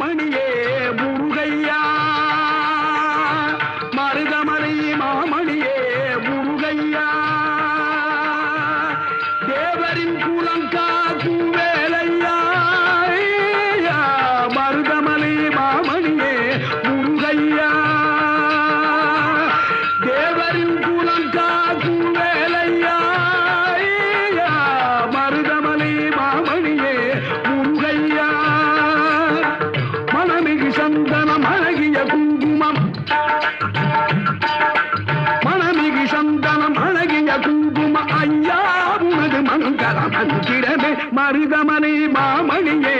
மாமணியே முருகையா. மருதமலை மாமணியே முருகையா. தேவரின் கூலங்கா மங்கள மந்திரமே மருதமணி மாமணியே.